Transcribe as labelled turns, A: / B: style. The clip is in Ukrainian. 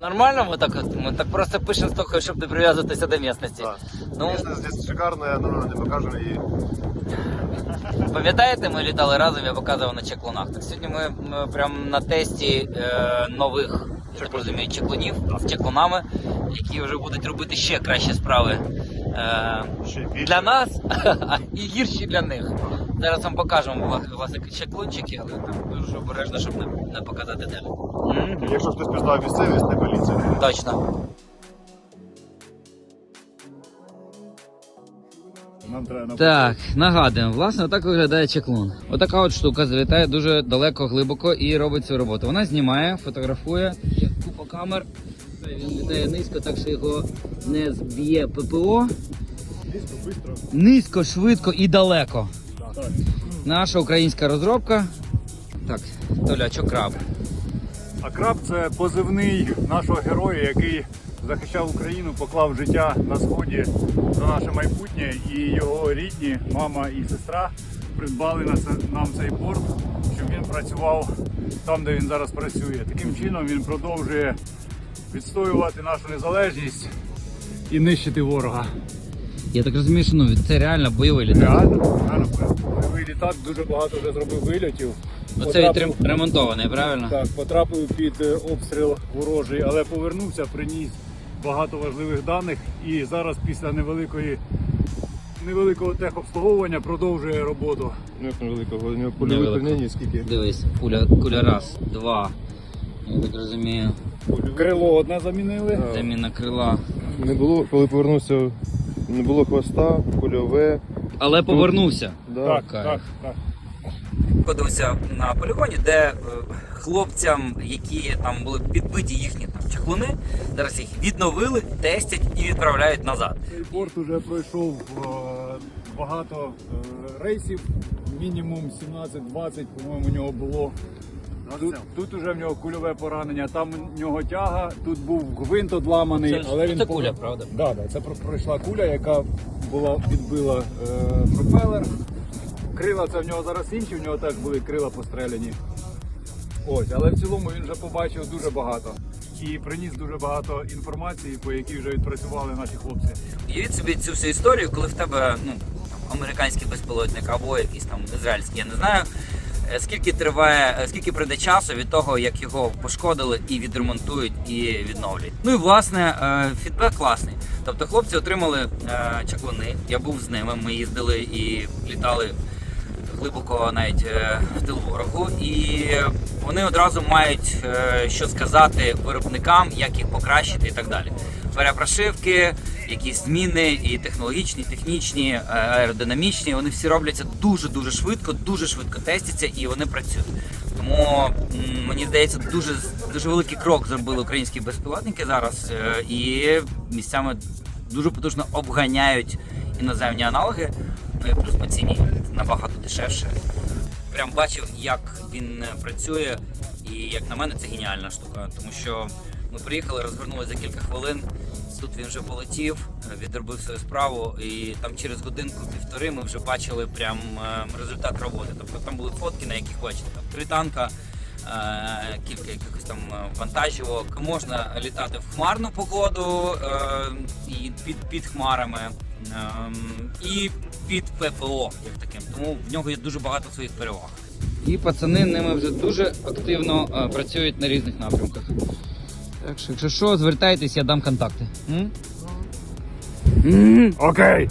A: Нормально мы так, мы так просто пишем столько, чтобы не привязываться до местности.
B: Да.
A: Ну,
B: Місце здесь шикарне, ну не покажу і
A: пам'ятаєте, ми літали разом, я показував на чеклунах. Так сьогодні ми, ми прям на тесті е, нових, я так розумію, чеклунів з чеклунами, які вже будуть робити ще кращі справи е,
B: ще й більше.
A: для нас, і гірші для них. Зараз вам покажемо власне чеклунчики, але там дуже обережно, щоб не, не показати далі.
B: Якщо хтось пізнав місцевість, не поліція.
A: Точно. Так, нагадуємо, власне, отак виглядає чеклун. Отака от штука залітає дуже далеко, глибоко і робить цю роботу. Вона знімає, фотографує, є купа камер. Він літає низько, так що його не зб'є ППО. Низько, швидко і далеко. Наша українська розробка. Так, Толя, що краб?
C: А краб це позивний нашого героя, який захищав Україну, поклав життя на сході за наше майбутнє. І його рідні, мама і сестра, придбали нам цей порт, щоб він працював там, де він зараз працює. Таким чином він продовжує відстоювати нашу незалежність і нищити ворога.
A: Я так розумію, що ну, це реально бойовий літак.
C: Реально, реально бойовий літак дуже багато вже зробив вильотів.
A: Оце від
C: Потрапив-
A: ремонтований, правильно?
C: Так, потрапив під е, обстріл ворожий, але повернувся, приніс багато важливих даних і зараз після невеликої невеликого техобслуговування продовжує роботу.
B: Ну як невеликого, у нього
A: Невеликого.
B: польових скільки?
A: Дивись, куля, куля раз, два. Я так розумію.
C: Крило одне замінили.
A: Заміна крила.
B: Не було, коли повернувся, не було хвоста, польове.
A: Але повернувся.
B: Да.
C: Так,
A: кайф.
C: так, так.
A: Знаходився на полігоні, де е, хлопцям, які там були підбиті їхні там чехлуни, зараз їх відновили, тестять і відправляють назад.
C: Цей порт уже пройшов е, багато е, рейсів, мінімум 17-20, по-моєму, у нього було. Тут, тут уже в нього кульове поранення, там у нього тяга, тут був гвинт одламаний,
A: Це,
C: але він
A: це
C: пов-
A: куля, правда?
C: Да, да, це про- пройшла куля, яка була відбила е, пропелер. Крила це в нього зараз інші, в нього теж були крила постреляні. Ось, але в цілому він вже побачив дуже багато і приніс дуже багато інформації, по якій вже відпрацювали наші хлопці.
A: Уявіть собі цю всю історію, коли в тебе ну, там, американський безпілотник або якийсь там ізраїльський, я не знаю. Е, Скільки триває, е, скільки прийде часу від того, як його пошкодили і відремонтують і відновлять. Ну і власне е, фідбек класний. Тобто хлопці отримали чаклуни. Я був з ними. Ми їздили і літали глибоко навіть в тил ворогу, і вони одразу мають що сказати виробникам, як їх покращити і так далі. Перепрошивки, якісь зміни і технологічні, технічні, е, аеродинамічні, вони всі робляться дуже дуже швидко, дуже швидко тестяться і вони працюють. Тому мені здається, дуже дуже великий крок зробили українські безпілотники зараз, е, і місцями дуже потужно обганяють іноземні аналоги. Ну і плюс по ціні набагато дешевше. Прям бачив, як він працює, і як на мене, це геніальна штука, тому що ми приїхали, розвернулися за кілька хвилин. Тут він вже полетів, відробив свою справу, і там через годинку-півтори ми вже бачили прям е, результат роботи. Тобто там були фотки, на яких бачите там три танка, е, кілька якихось там е, вантажівок. Можна літати в хмарну погоду і під, під хмарами. Ем, і під ППО, як таким. Тому в нього є дуже багато своїх переваг. І пацани ними вже дуже активно працюють на різних напрямках. Так що, якщо що, звертайтесь, я дам контакти. М?
C: Окей.